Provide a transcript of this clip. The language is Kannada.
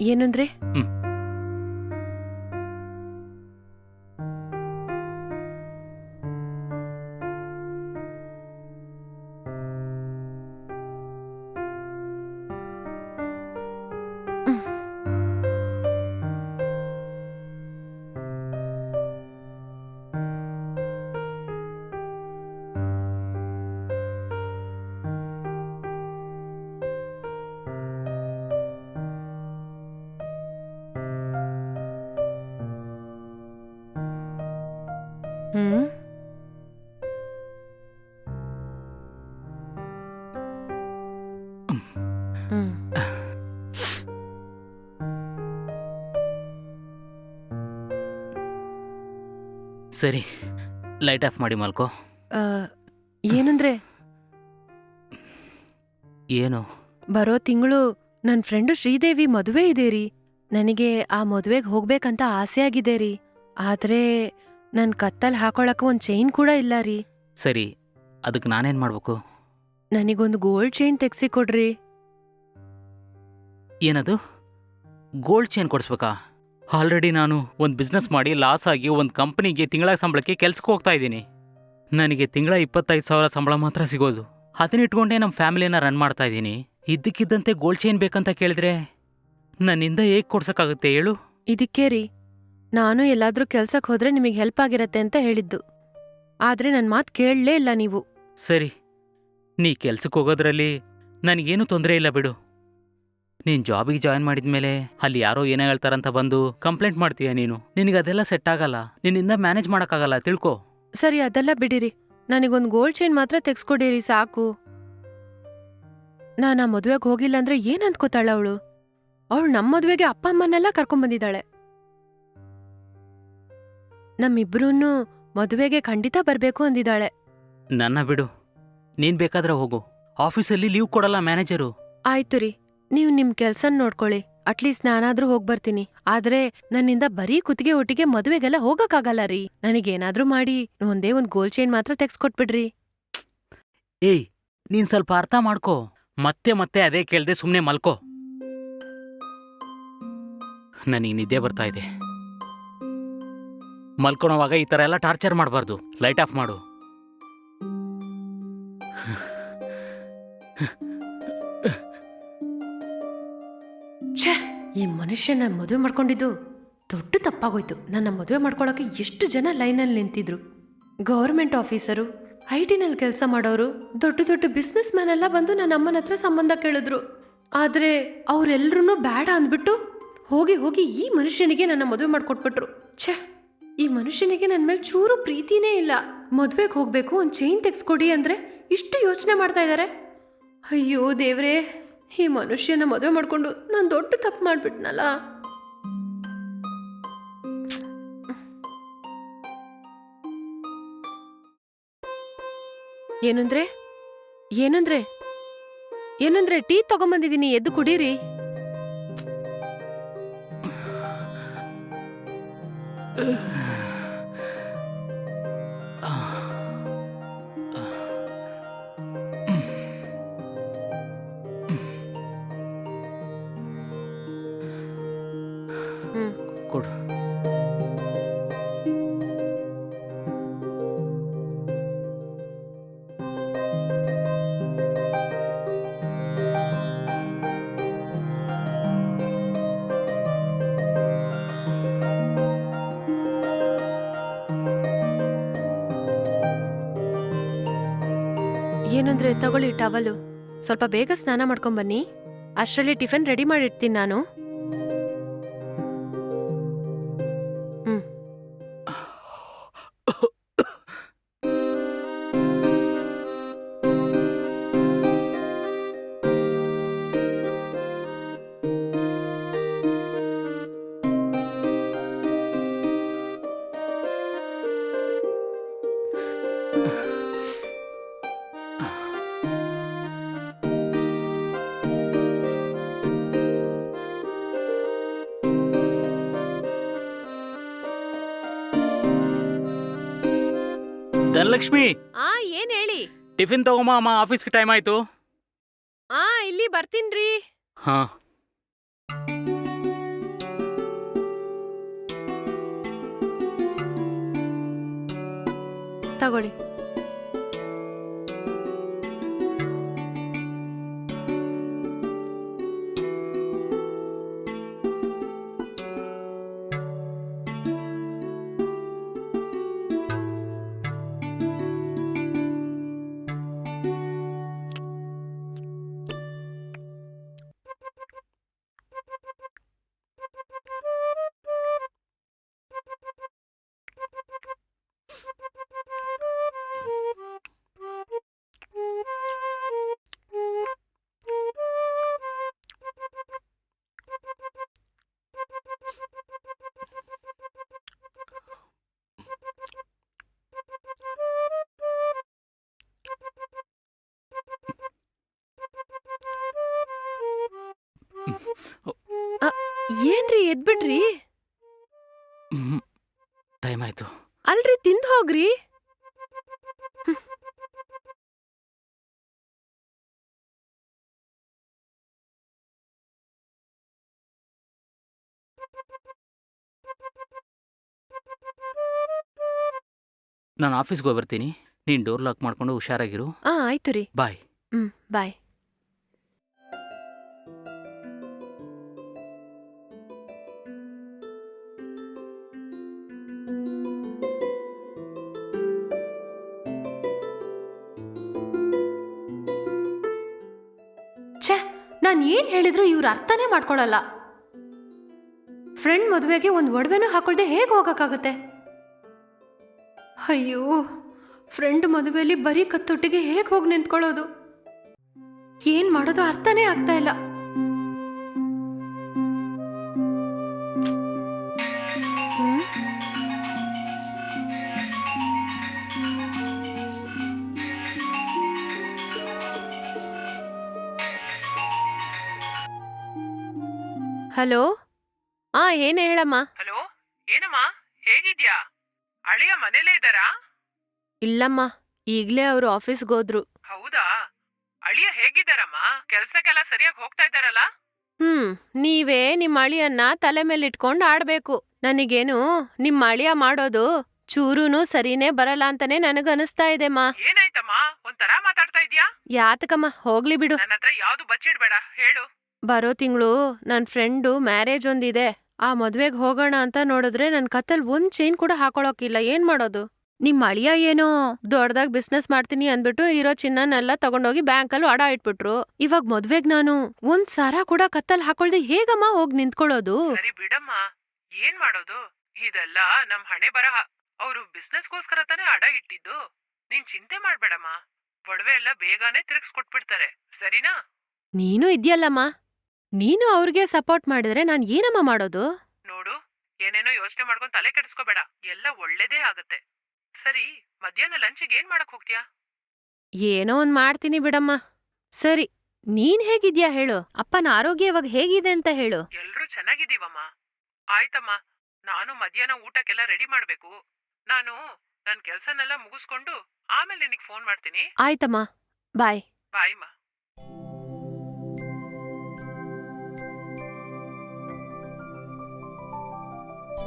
ಏನಂದ್ರೆ? ಸರಿ ಲೈಟ್ ಆಫ್ ಮಾಡಿ ಮಲ್ಕೋ. ಏನಂದ್ರೆ? ಏನು? ಬರೋ ತಿಂಗಳು ನನ್ನ ಫ್ರೆಂಡು ಶ್ರೀದೇವಿ ಮದುವೆ ಇದೆ ರೀ ನನಗೆ ಆ ಮದುವೆಗೆ ಹೋಗ್ಬೇಕಂತ ಆಸೆ ಆಗಿದೆ ರೀ ಆದ್ರೆ ನನ್ನ ಕತ್ತಲ್ ಹಾಕೊಳಕ ಒಂದು ಚೈನ್ ಕೂಡ ಇಲ್ಲ ರೀ ಸರಿ ಅದಕ್ಕೆ ನಾನೇನು ಮಾಡಬೇಕು? ನನಗೊಂದು ಗೋಲ್ಡ್ ಚೈನ್ ತೆಗ್ಸಿ ಕೊಡ್ರಿ. ಏನದು? Gold chain ಕೊಡಿಸ್ಬೇಕಾ? ಆಲ್ರೆಡಿ ನಾನು ಒಂದು ಬಿಸ್ನೆಸ್ ಮಾಡಿ ಲಾಸ್ ಆಗಿ ಒಂದು ಕಂಪ್ನಿಗೆ ತಿಂಗಳ ಸಂಬಳಕ್ಕೆ ಕೆಲ್ಸಕ್ಕೆ ಹೋಗ್ತಾ ಇದ್ದೀನಿ. ನನಗೆ ತಿಂಗಳ ಇಪ್ಪತ್ತೈದು ಸಾವಿರ ಸಂಬಳ ಮಾತ್ರ ಸಿಗೋದು. ಅದನ್ನ ಇಟ್ಕೊಂಡೇ ನಮ್ಮ ಫ್ಯಾಮಿಲಿನ ರನ್ ಮಾಡ್ತಾ ಇದ್ದೀನಿ. ಇದ್ದಕ್ಕಿದ್ದಂತೆ ಗೋಲ್ಡ್ ಚೈನ್ ಬೇಕಂತ ಕೇಳಿದ್ರೆ ನನ್ನಿಂದ ಹೇಗೆ ಕೊಡ್ಸೋಕ್ಕಾಗುತ್ತೆ ಹೇಳು? ಇದಕ್ಕೆ ರೀ. ನಾನು ಎಲ್ಲಾದ್ರೂ ಕೆಲ್ಸಕ್ಕೆ ಹೋದ್ರೆ ನಿಮಗೆ ಹೆಲ್ಪ್ ಆಗಿರತ್ತೆ ಅಂತ ಹೇಳಿದ್ದು. ಆದ್ರೆ ನನ್ನ ಮಾತು ಕೇಳಲೇ ಇಲ್ಲ ನೀವು. ಸರಿ. ನೀ ಕೆಲ್ಸಕ್ಕೆ ಹೋಗೋದ್ರಲ್ಲಿ ನನಗೇನು ತೊಂದರೆ ಇಲ್ಲ ಬಿಡು. ನೀನು ಜಾಬಿಗೆ ಜಾಯಿನ್ ಮಾಡಿದ್ಮೇಲೆ ಅಲ್ಲಿ ಯಾರೋ ಏನೋ ಹೇಳ್ತಾರಂತ ಬಂದು ಕಂಪ್ಲೇಂಟ್ ಮಾಡ್ತೀಯ ನೀನು? ನಿನಗೆ ಅದೆಲ್ಲ ಸೆಟ್ ಆಗಲ್ಲ. ನಿನ್ನಿಂದ ಮ್ಯಾನೇಜ್ ಮಾಡೋಕ್ಕಾಗಲ್ಲ ತಿಳ್ಕೊ. ಸರಿ ಅದೆಲ್ಲ ಬಿಡಿರಿ. ನನಗೊಂದು ಗೋಲ್ಡ್ ಚೈನ್ ಮಾತ್ರ ತೆಗ್ಸ್ಕೊಡಿರಿ ಸಾಕು. ನಾನ್ ಆ ಮದ್ವೆಗ್ ಹೋಗಿಲ್ಲ ಅಂದ್ರೆ ಏನ್ ಅಂದ್ಕೋತಾಳ ಅವಳು? ಅವಳು ನಮ್ಮ ಮದ್ವೆಗೆ ಅಪ್ಪ ಅಮ್ಮನ್ನೆಲ್ಲ ಕರ್ಕೊಂಬಂದಿದ್ದಾಳೆ ನಮ್ಮಿಬ್ರೂನು ಮದುವೆಗೆ ಖಂಡಿತ ಬರ್ಬೇಕು ಅಂದಿದ್ದಾಳೆ. ನನ್ನ ಬಿಡು. ನೀನ್ ಬೇಕಾದ್ರೆ ಹೋಗು. ಆಫೀಸಲ್ಲಿ ಲೀವ್ ಕೊಡಲ್ಲ ಮ್ಯಾನೇಜರು ಆಯ್ತು ರೀ. ನೀವು ನಿಮ್ ಕೆಲ್ಸನ್ ನೋಡ್ಕೊಳ್ಳಿ. ಅಟ್ಲೀಸ್ಟ್ ನಾನಾದ್ರೂ ಹೋಗ್ಬರ್ತೀನಿ ಆದ್ರೆ ನನ್ನಿಂದ ಬರೀ ಕುತ್ತಿಗೆ ಒಟ್ಟಿಗೆ ಮದುವೆಗೆಲ್ಲ ಹೋಗಕ್ಕಾಗಲ್ಲ ರೀ. ನನಗೇನಾದ್ರೂ ಮಾಡಿ, ಒಂದೇ ಒಂದ್ ಗೋಲ್ ಚೈನ್ ಮಾತ್ರ ತೆಗ್ಸ್ಕೊಟ್ಬಿಡ್ರಿ. ಏಯ್, ನೀನ್ ಸ್ವಲ್ಪ ಅರ್ಥ ಮಾಡ್ಕೋ. ಮತ್ತೆ ಮತ್ತೆ ಅದೇ ಕೇಳ್ದೆ ಸುಮ್ಮನೆ ಮಲ್ಕೋ. ನನಗೆ ನಿದ್ದೆ ಬರ್ತಾ ಇದೆ. ಮಲ್ಕೊಳೋವಾಗ ಈ ಥರ ಎಲ್ಲ ಟಾರ್ಚರ್ ಮಾಡಬಾರ್ದು. ಲೈಟ್ ಆಫ್ ಮಾಡು. ಈ ಮನುಷ್ಯನ ಮದುವೆ ಮಾಡ್ಕೊಂಡಿದ್ದು ದೊಡ್ಡ ತಪ್ಪಾಗೋಯ್ತು. ನನ್ನ ಮದುವೆ ಮಾಡ್ಕೊಳಕ್ಕೆ ಎಷ್ಟು ಜನ ಲೈನಲ್ಲಿ ನಿಂತಿದ್ರು. ಗೌರ್ಮೆಂಟ್ ಆಫೀಸರು, ಐ ಟಿನಲ್ಲಿ ಕೆಲಸ ಮಾಡೋರು, ದೊಡ್ಡ ದೊಡ್ಡ ಬಿಸ್ನೆಸ್ ಮ್ಯಾನ್ ಎಲ್ಲ ಬಂದು ನನ್ನ ಅಮ್ಮನ ಹತ್ರ ಸಂಬಂಧ ಕೇಳಿದ್ರು. ಆದರೆ ಅವರೆಲ್ಲರೂ ಬೇಡ ಅಂದ್ಬಿಟ್ಟು ಹೋಗಿ ಹೋಗಿ ಈ ಮನುಷ್ಯನಿಗೆ ನನ್ನ ಮದುವೆ ಮಾಡ್ಕೊಟ್ಬಿಟ್ರು. ಛೇ, ಈ ಮನುಷ್ಯನಿಗೆ ನನ್ನ ಮೇಲೆ ಚೂರು ಪ್ರೀತಿನೇ ಇಲ್ಲ. ಮದುವೆಗೆ ಹೋಗಬೇಕು, ಒಂದು ಚೈನ್ ತೆಗ್ಸ್ಕೊಡಿ ಅಂದರೆ ಇಷ್ಟು ಯೋಚನೆ ಮಾಡ್ತಾ ಇದ್ದಾರೆ ಅಯ್ಯೋ ದೇವ್ರೇ. ಈ ಮನುಷ್ಯನ ಮದುವೆ ಮಾಡಿಕೊಂಡು ನಾನು ದೊಡ್ಡ ತಪ್ಪು ಮಾಡ್ಬಿಟ್ನಲ್ಲ? ಏನಂದ್ರೆ? ಏನಂದ್ರೆ? ಏನಂದ್ರೆ ಟೀ ತಗೊಂಬಂದಿದ್ದೀನಿ, ಎದ್ದು ಕುಡೀರಿ. ಕೊಡು. ಏನಂದ್ರೆ ತಗೊಳ್ಳಿ ಟವಲು ಸ್ವಲ್ಪ ಬೇಗ ಸ್ನಾನ ಮಾಡ್ಕೊಂಡ್ ಬನ್ನಿ. ಅಷ್ಟರಲ್ಲಿ ಟಿಫನ್ ರೆಡಿ ಮಾಡಿರ್ತೀನಿ ನಾನು. ಲಕ್ಷ್ಮಿ. ಆ ಏನ್ ಹೇಳಿ? ಟಿಫಿನ್ ತಗೊಂಬ ಅಮ್ಮ ಆಫೀಸ್ಗೆ ಟೈಮ್ ಆಯ್ತು. ಆ ಇಲ್ಲಿ ಬರ್ತೀನ್ರಿ. ಹಾ. ತಗೊಳ್ಳಿ. ಏನ್ರಿ ಎದ್ಬಿಡ್ರಿ? ಟೈಮ್ ಆಯ್ತು. ಅಲ್ರಿ ತಿಂದ್ ಹೋಗ್ರಿ. ನಾನು ಆಫೀಸ್ಗೆ ಹೋಗಿ ಬರ್ತೀನಿ ನೀನು ಡೋರ್ ಲಾಕ್ ಮಾಡ್ಕೊಂಡು ಹುಷಾರಾಗಿರು. ಆ ಆಯ್ತು ರೀ. ಬಾಯ್. ಹ್ಮ್ ಬಾಯ್. ನಾನು ಏನ್ ಹೇಳಿದ್ರು ಇವ್ರು ಅರ್ಥನೇ ಮಾಡ್ಕೊಳ್ಳಲ್ಲ ಫ್ರೆಂಡ್ ಮದುವೆಗೆ ಒಂದು ಒಡವೆನೂ ಹಾಕೊಳ್ದೆ ಹೇಗೆ ಹೋಗಕ್ಕಾಗತ್ತೆ? ಅಯ್ಯೋ ಫ್ರೆಂಡ್ ಮದುವೆಯಲ್ಲಿ ಬರೀ ಕತ್ತೊಟ್ಟಿಗೆ ಹೇಗೆ ಹೋಗಿ ನಿಂತ್ಕೊಳ್ಳೋದು? ಏನು ಮಾಡೋದು ಅರ್ಥನೇ ಆಗ್ತಾ ಇಲ್ಲ. ಹಲೋ? ಆ ಏನ್ ಹೇಳಮ್ಮ? ಹಲೋ? ಏನಮ್ಮ? ಹೇಗಿದ್ಯಾ? ಅಳಿಯ ಮನೇಲೇ ಇದ್ದಾರಾ? ಇಲ್ಲಮ್ಮ ಈಗ್ಲೇ ಅವರು ಆಫೀಸ್ಗೆ ಹೋದ್ರು. ಹೌದಾ? ಅಳಿಯ ಹೇಗಿದ್ದಾರಮ್ಮ? ಕೆಲ್ಸಕ್ಕೆಲ್ಲ ಸರಿಯಾಗಿ ಹೋಗ್ತಾ ಇದ್ದಾರಲ್ಲ? ಹ್ಮ್ ನೀವೇ ನಿಮ್ಮ ಅಳಿಯನ್ನ ತಲೆ ಮೇಲೆ ಇಟ್ಕೊಂಡು ಆಡ್ಬೇಕು. ನನಗೇನು ನಿಮ್ಮ ಅಳಿಯ ಮಾಡೋದು ಚೂರುನು ಸರಿನೇ ಬರಲ್ಲ ಅಂತಾನೆ ನನಗನಿಸ್ತಾ ಮಾ ಏನಾಯ್ತಮ್ಮ? ಒಂಥರ ಮಾತಾಡ್ತಾ ಇದ್ಯಾ? ಯಾತಕಮ್ಮ ಹೋಗ್ಲಿ ಬಿಡು. ನನ್ನ ಹತ್ರ ಯಾವ್ದು ಬಚ್ಚಿಡ್ಬೇಡ ಹೇಳು. ಬರೋ ತಿಂಗಳು ನನ್ ಫ್ರೆಂಡು ಮ್ಯಾರೇಜ್ ಒಂದಿದೆ. ಆ ಮದ್ವೆಗ್ ಹೋಗೋಣ ಅಂತ ನೋಡಿದ್ರೆ ನನ್ ಕತ್ತಲ್ ಒಂದ್ ಚೈನ್ ಕೂಡ ಹಾಕೊಳಕಿಲ್ಲ ಏನ್ ಮಾಡೋದು? ನಿಮ್ ಅಳಿಯ ಏನೋ ದೊಡ್ಡದಾಗ್ ಬಿಸ್ನೆಸ್ ಮಾಡ್ತೀನಿ ಅಂದ್ಬಿಟ್ಟು ಇರೋ ಚಿನ್ನನೆಲ್ಲ ತಗೊಂಡೋಗಿ ಬ್ಯಾಂಕಲ್ಲಿ ಅಡ ಇಟ್ಬಿಟ್ರು. ಇವಾಗ ಮದ್ವೆಗ್ ನಾನು ಒಂದ್ ಸರ ಕೂಡ ಕತ್ತಲ್ ಹಾಕೊಳ್ದೆ ಹೇಗಮ್ಮ ಹೋಗ್ ನಿಂತ್ಕೊಳ್ಳೋದು? ಸರಿ ಬಿಡಮ್ಮ. ಏನ್ ಮಾಡೋದು? ಇದೆಲ್ಲ ನಮ್ ಹಣೆ ಬರಹ. ಅವರು ಬಿಸ್ನೆಸ್ಗೋಸ್ಕರ ತಾನೇ ಅಡ ಇಟ್ಟಿದ್ದು. ನೀನ್ ಚಿಂತೆ ಮಾಡ್ಬೇಡಮ್ಮ. ಒಡವೆ ಎಲ್ಲ ಬೇಗನೆ ತಿರುಗಿಸ್ಕೊಟ್ಬಿಡ್ತಾರೆ. ಸರಿನಾ? ನೀನು ಇದ್ಯಲ್ಲಮ್ಮ. ನೀನು ಅವ್ರಿಗೆ ಸಪೋರ್ಟ್ ಮಾಡಿದ್ರೆ ನಾನ್ ಏನಮ್ಮ ಮಾಡೋದು? ನೋಡು ಏನೇನೋ ಯೋಚನೆ ಮಾಡ್ಕೊಂಡು ತಲೆ ಕೆಡಿಸ್ಕೋಬೇಡ. ಎಲ್ಲ ಒಳ್ಳೇದೇ ಆಗತ್ತೆ. ಸರಿ ಮಧ್ಯಾಹ್ನ ಲಂಚಿಗೆ ಏನ್ ಮಾಡಕ್ ಹೋಗ್ತೀಯಾ? ಏನೋ ಒಂದ್ ಮಾಡ್ತೀನಿ ಬಿಡಮ್ಮ. ಸರಿ ನೀನ್ ಹೇಗಿದ್ಯಾ ಹೇಳು? ಅಪ್ಪನ ಆರೋಗ್ಯ ಇವಾಗ ಹೇಗಿದೆ ಅಂತ ಹೇಳು. ಎಲ್ರೂ ಚೆನ್ನಾಗಿದ್ದೀವಮ್ಮ. ಆಯ್ತಮ್ಮ ನಾನು ಮಧ್ಯಾಹ್ನ ಊಟಕ್ಕೆಲ್ಲ ರೆಡಿ ಮಾಡ್ಬೇಕು. ನಾನು ನನ್ ಕೆಲ್ಸನೆಲ್ಲ ಮುಗಿಸ್ಕೊಂಡು ಆಮೇಲೆ ನಿನಗೆ ಫೋನ್ ಮಾಡ್ತೀನಿ. ಆಯ್ತಮ್ಮ ಬಾಯ್ ಬಾಯ್ಮ